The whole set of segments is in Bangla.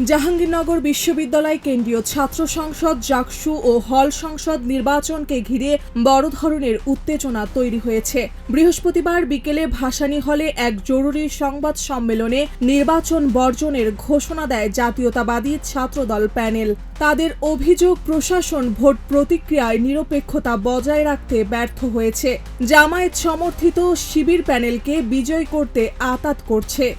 জাহাঙ্গীরনগর বিশ্ববিদ্যালয় কেন্দ্রীয় ছাত্র সংসদ, জাকসু ও হল সংসদ নির্বাচনকে ঘিরে বড় ধরনের উত্তেজনা তৈরি হয়েছে। বৃহস্পতিবার বিকেলে ভাসানী হলে এক জরুরি সংবাদ সম্মেলনে নির্বাচন বর্জনের ঘোষণা দেয় জাতীয়তাবাদী ছাত্রদল প্যানেল। তাদের অভিযোগ, প্রশাসন ভোট প্রতিক্রিয়ায় নিরপেক্ষতা বজায় রাখতে ব্যর্থ হয়েছে। জামায়াত সমর্থিত শিবির প্যানেলকে বিজয় করতে আতাত করছে।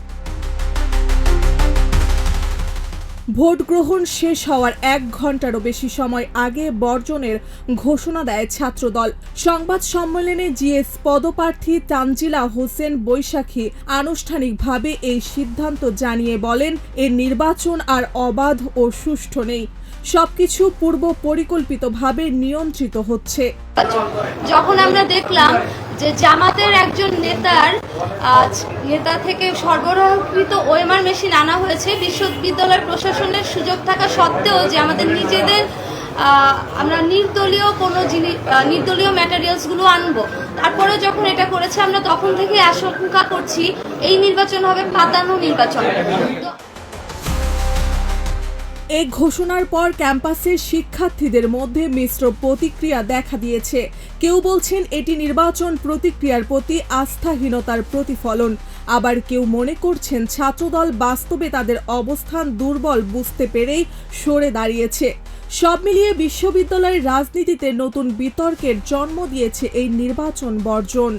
ভোট গ্রহণ শেষ হওয়ার এক ঘন্টারও বেশি সময় আগে বর্জনের ঘোষণা দেয় ছাত্রদল। সংবাদ সম্মেলনে জিএস পদপ্রার্থী তানজিলা হোসেন বৈশাখী আনুষ্ঠানিকভাবে এই সিদ্ধান্ত জানিয়ে বলেন, এর নির্বাচন আর অবাধ ও সুষ্ঠু নেই। সবকিছু পূর্ব পরিকল্পিতভাবে নিয়ন্ত্রিত হচ্ছে। যখন আমরা দেখলাম যে জামাতের একজন নেতার, আজ নেতা থেকে সরবরাহকৃত ওএমআর মেশিন আনা হয়েছে। বিশ্ববিদ্যালয় প্রশাসনের সুযোগ থাকা সত্ত্বেও যে আমাদের নিজেদের আমরা নির্দলীয় কোনো জিনিস নির্দলীয় ম্যাটেরিয়ালসগুলো আনব। তারপরে যখন এটা করেছে, আমরা তখন থেকে আশঙ্কা করছি, এই নির্বাচন হবে পাতানো নির্বাচন। এই ঘোষণার পর ক্যাম্পাসের শিক্ষার্থীদের মধ্যে মিশ্র প্রতিক্রিয়া দেখা দিয়েছে। কেউ বলছেন এটি নির্বাচন প্রতিক্রিয়ার প্রতি আস্থাহীনতার প্রতিফলন। আবার কেউ মনে করছেন ছাত্রদল বাস্তবে তাদের অবস্থান দুর্বল বুঝতে পেরেই সরে দাঁড়িয়েছে। সব মিলিয়ে বিশ্ববিদ্যালয়ের রাজনীতিতে নতুন বিতর্কের জন্ম দিয়েছে এই নির্বাচন বর্জন।